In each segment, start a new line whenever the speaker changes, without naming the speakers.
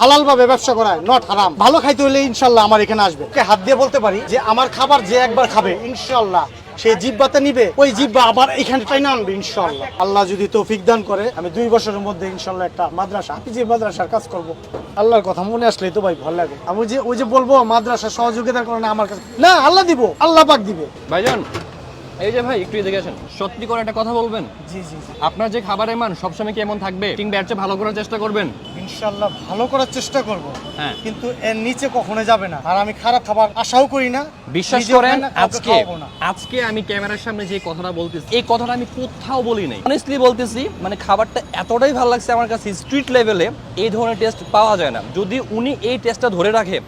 হালাল ভাবে ব্যবসা করায় নট হারাম। ভালো খাইতে হলে ইনশাল্লাহ আমার এখানে আসবে। হাত দিয়ে বলতে পারি যে আমার খাবার যে একবার খাবে, ইনশাল্লাহ সে জিব্বাতে নিবে, ওই জিব্বা আবার এখানে টাইনা আনবে, ইনশাল্লাহ। আল্লাহ যদি তৌফিক দান করে, আমি দুই বছরের মধ্যে ইনশাল্লাহ একটা মাদ্রাসা যে মাদ্রাসার কাজ করব। আল্লাহর কথা মনে আসলেই তো ভাই ভালো লাগে। আমি যে, ওই যে বলব, মাদ্রাসা সহযোগিতার কারণে আমার কাছে না, আল্লাহ দিব, আল্লাহ পাক দিবে।
ভাইজান এই যে ভাই একটু এদিকে আসেন। সত্যি করে একটা কথা বলবেন?
জি জি জি।
আপনার যে খাবারের মান সবসময় কি এমন থাকবে? কিংবা এর চেয়ে ভালো করার চেষ্টা করবেন?
ইনশাল্লাহ ভালো করার চেষ্টা করব।
হ্যাঁ।
কিন্তু এর নিচে কখনো যাবে না। আর আমি খারাপ খাবার আশাও করি না
বিশ্বাস করেন আজকে আজকে আমি ক্যামেরার সামনে যে কথাটা বলতেছি এই কথাটা আমি কোথাও বলি নাই। অনেস্টলি বলতেছি মানে খাবারটা এতটাই ভালো লাগছে আমার কাছে স্ট্রিট লেভেলে এই ধরনের টেস্ট পাওয়া যায় না। যদি উনি এই টেস্টটা ধরে রাখে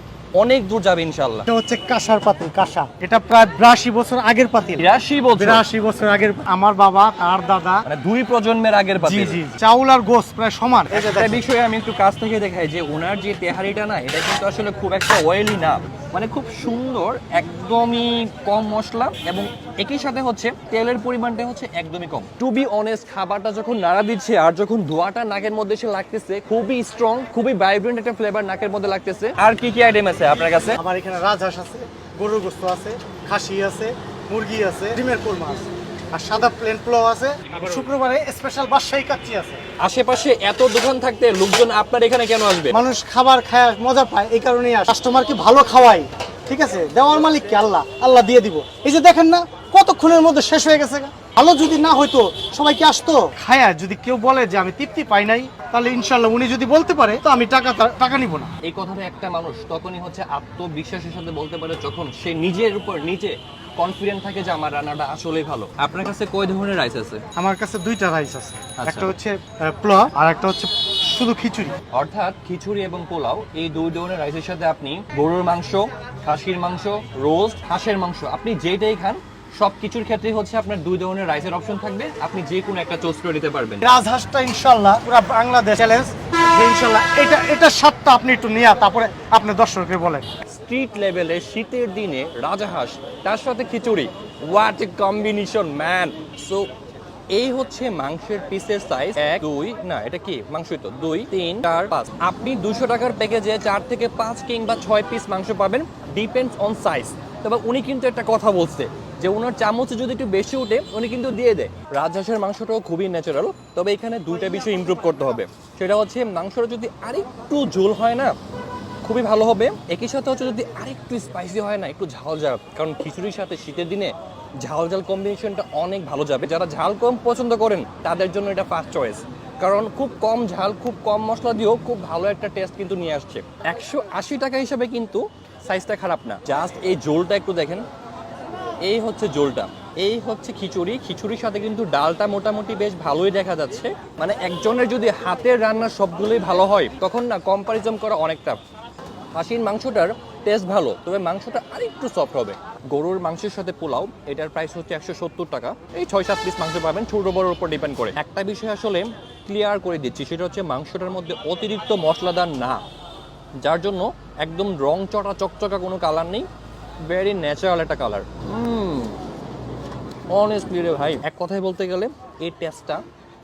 অনেক দূর যাবে ইনশাল্লাহ
এটা হচ্ছে কাঁসার পাতিল কাঁসা। এটা প্রায় বিরাশি বছর আগের পাতিল।
বিরাশি বছর?
বিরাশি বছর আগের আমার বাবা আর দাদা।
মানে দুই প্রজন্মের আগের
জি
পাতিল।
জি চাউল আর গোস প্রায় সমান। দেখেন।
বিষয়ে আমি একটু কাছ থেকে দেখাই যে ওনার যে তেহারিটা না এটা কিন্তু আসলে খুব একটা অয়েলি না। মানে খুব সুন্দর একদমই কম মশলা এবং একই সাথে হচ্ছে তেলের পরিমাণটা হচ্ছে একদমই কম। টু বি অনেস্ট খাবারটা যখন নাড়া দিচ্ছে আর যখন ধোয়াটা নাকের মধ্যে এসে লাগতেছে খুবই স্ট্রং খুবই ভাইব্রেন্ট একটা ফ্লেভার নাকের মধ্যে লাগতেছে। আর কি কি আইটেম আছে আপনার কাছে?
আমার এখানে রাজহাঁস আছে গরুর গোস্ত আছে খাসি আছে মুরগি আছে ডিমের কোরমা আছে। আর সাদা প্লেন পোলাও আছে। শুক্রবারে স্পেশাল বাদশাহী কাচ্চি আছে।
আশেপাশে এত দোকান থাকতে লোকজন আপনার এখানে কেন আসবে?
মানুষ খাবার খায় মজা পায় এই কারণেই কাস্টমারকে ভালো খাওয়াই। ঠিক আছে? দেওয়ার মালিক কে? আল্লাহ। আল্লাহ দিয়ে দিব। এই যে দেখেন না কতক্ষণের মধ্যে শেষ হয়ে গেছে গা। ভালো যদি না হইতো সবাই কি আসতো? খায়া যদি কেউ বলে যে আমি তৃপ্তি পাই নাই তাহলে ইনশাল্লাহ উনি যদি বলতে পারে তো আমি টাকা টাকা নিব না।
এই কথাটা একটা মানুষ তখনই হচ্ছে আত্মবিশ্বাসের সাথে বলতে পারে যখন সে নিজের উপর নিজে কনফিডেন্ট থাকে যে আমার রান্নাটা আসলেই ভালো। আপনার কাছে কয় ধরনের রাইস আছে?
আমার কাছে দুইটা রাইস আছে।
আচ্ছা।
একটা হচ্ছে পোলাও আর একটা হচ্ছে শুধু খিচুড়ি।
অর্থাৎ খিচুড়ি এবং পোলাও এই দুই ধরনের রাইসের সাথে আপনি গরুর মাংস খাসির মাংস রোস্ট হাঁসের মাংস আপনি যেটাই খান সব কিছুর ক্ষেত্রেই হচ্ছে আপনার দুই ধরনের রাইসের অপশন থাকবে। আপনি যে কোনো একটা চুজ করে নিতে পারবেন।
রাজহাঁসটা ইনশাল্লাহ পুরো বাংলাদেশ চ্যালেঞ্জ ইনশাল্লাহ এটা এটা স্বাদটা আপনি একটু নিয়ে তারপরে আপনি দর্শককে বলেন।
স্ট্রিট লেভেলে শীতের দিনে রাজাহাঁস তার সাথে khichuri. What a combination man so এই হচ্ছে মাংসের পিসের সাইজ এক দুই না এটা কি? মাংসই তো। দুই তিন চার পাঁচ। আপনি দুশো টাকার প্যাকেজে চার থেকে পাঁচ কিংবা ছয় পিস মাংস পাবেন। ডিপেন্ডস অন সাইজ তবে উনি কিন্তু একটা কথা বলছে। যে ওনার চামচ যদি একটু বেশি উঠে, উনি কিন্তু দিয়ে দেয়। রাজহাঁসের মাংসটাও খুবই ন্যাচারাল তবে এখানে দুইটা বিষয় ইমপ্রুভ করতে হবে। সেটা হচ্ছে মাংসটা যদি আরেকটু ঝোল হয় না, খুবই ভালো হবে। একই সাথে হচ্ছে যদি আরেকটু স্পাইসি হয় না, একটু ঝাল ঝাল, কারণ খিচুড়ির সাথে শীতের দিনে ঝাল ঝাল কম্বিনেশনটা অনেক ভালো যাবে। যারা ঝাল কম পছন্দ করেন, তাদের জন্য এটা ফার্স্ট চয়েস কারণ খুব কম ঝাল, খুব কম মশলা দিয়েও খুব ভালো একটা টেস্ট কিন্তু নিয়ে আসছে। একশো আশি টাকা হিসাবে কিন্তু সাইজটা খারাপ না। জাস্ট এই ঝোলটা একটু দেখেন। এই হচ্ছে জোলটা। এই হচ্ছে খিচুড়ি। খিচুড়ির সাথে কিন্তু ডালটা মোটামুটি বেশ ভালোই দেখা যাচ্ছে। মানে একজনের যদি হাতের রান্না সবগুলোই ভালো হয়, তখন না কম্পারিজন করা অনেকটা খাসির মাংসটার টেস্ট ভালো, তবে মাংসটা আরেকটু সফট হবে। গরুর মাংসের সাথে পোলাও, এটার প্রাইস হচ্ছে একশো সত্তর টাকা। এই ছয় সাত পিস মাংস পাবেন, ছোট বড়োর উপর ডিপেন্ড করে। একটা বিষয় আসলে ক্লিয়ার করে দিচ্ছি, সেটা হচ্ছে মাংসটার মধ্যে অতিরিক্ত মশলাদার না। যার জন্য একদম রং চটা চকচকা কোনো কালার নেই ভেরি ন্যাচারাল একটা কালার অনেস্টলি রে ভাই এক কথায় বলতে গেলে এই টেস্টটা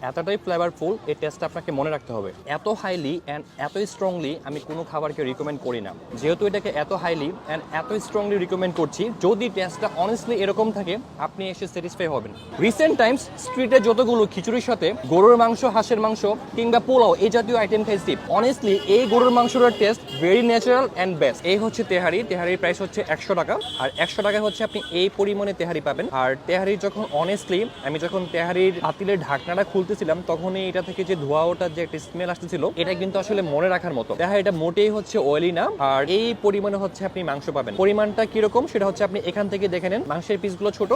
এতটাই ফ্লেভারফুল এই টেস্টটা আপনাকে মনে রাখতে হবে। এত হাইলি অ্যান্ড এত স্ট্রংলি আমি কোনো খাবারকে রিকমেন্ড করি না। যেহেতু এটাকে এত হাইলি অ্যান্ড এত স্ট্রংলি রিকমেন্ড করছি, যদি টেস্টটা অনেস্টলি এরকম থাকে, আপনি এসে স্যাটিসফাই হবেন। রিসেন্ট টাইমস স্ট্রিটে যতগুলো খিচুড়ির সাথে গরুর মাংস, হাঁসের মাংস কিংবা পোলাও, এই জাতীয় আইটেম খাইছি অনেস্টলি এই গরুর মাংসটার taste very natural and best এই হচ্ছে তেহারি। তেহারির প্রাইস হচ্ছে একশো টাকা। আর একশো টাকায় হচ্ছে আপনি এই পরিমাণে তেহারি পাবেন। আর তেহারির যখন অনেস্টলি আমি যখন তেহারির পাতিলের ঢাকনাটা খুলতেছিলাম তখনই এটা থেকে যে ধোয়া ওটার যে একটা স্মেল আসতেছিল, এটা কিন্তু আসলে মনে রাখার মতো। তেহারি এটা মোটেই হচ্ছে অয়েলি না, আর এই পরিমাণে হচ্ছে আপনি মাংস পাবেন। পরিমাণটা কীরকম, সেটা হচ্ছে আপনি এখান থেকে দেখে নেন। মাংসের পিসগুলো ছোট,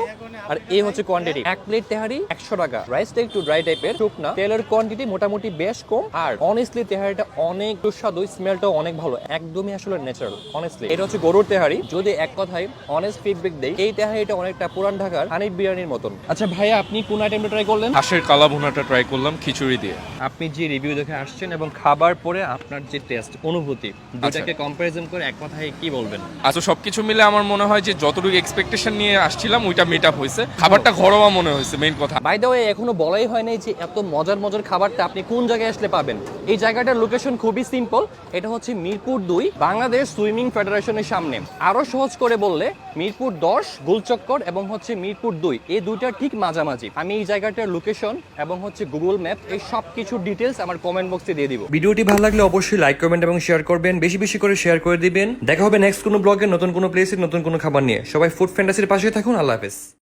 আর এই হচ্ছে কোয়ান্টিটি এক প্লেট তেহারি একশো টাকা। রাইসটা একটু ড্রাই টাইপের শুকনা তেলের কোয়ান্টিটি মোটামুটি বেশ কম, আর অনেস্টলি তেহারিটা অনেক সুস্বাদু স্মেলটাও অনেক ভালো। একদমই আসলে ন্যাচারাল অনেস্টলি এটা হচ্ছে গরুর তেহারি। যদি এক কথায় অনেস্ট ফিডব্যাক দেই, এই তেহারিটা অনেকটা পুরান ঢাকার হানিফ বিরিয়ানির মতন। আচ্ছা ভাইয়া, আপনি কোন আইটেমটা ট্রাই করলেন?
হাঁসের কালা ভুনাটা ট্রাই করলাম খিচুড়ি দিয়ে।
আপনি যে রিভিউ দেখে আসছেন এবং খাবার পরে আপনার যে টেস্ট অনুভূতি দুটাকে কম্পারিজন করে এক কথায় কি বলবেন?
আচ্ছা সবকিছু মিলে আমার মনে হয় যে যতটুকু এক্সপেকটেশন নিয়ে আসছিলাম ওইটা মিট আপ হয়েছে। খাবারটা ঘরোয়া মনে হয়েছে মেইন কথা।
বাই দ্য ওয়ে এখনও বলাই হয়নি নাই যে এত মজার মজার খাবারটা আপনি কোন জায়গায় আসলে পাবেন। এই জায়গাটার লোকেশন খুবই সিম্পল এটা হচ্ছে মিরপুর দুই, বাংলাদেশ সুইমিং ফেডারেশনের সামনে। আরও সহজ করে বললে, মিরপুর দশ, গোলচক্কর এবং হচ্ছে মিরপুর দুই। এই দুইটার ঠিক মাঝামাঝি। আমি এই জায়গাটার লোকেশন এবং হচ্ছে গুগল ম্যাপ এই সব কিছু ডিটেলস আমার কমেন্ট বক্সে দিয়ে দিব।
ভিডিওটি ভালো লাগলে অবশ্যই লাইক কমেন্ট এবং শেয়ার করবেন। বেশি বেশি করে শেয়ার করে দিবেন। দেখা হবে নেক্সট কোনো ব্লগে নতুন কোনো প্লেসে নতুন কোনো খাবার নিয়ে। সবাই ফুড ফ্যান্টাসির পাশে থাকুন। আল্লাহ হাফেজ।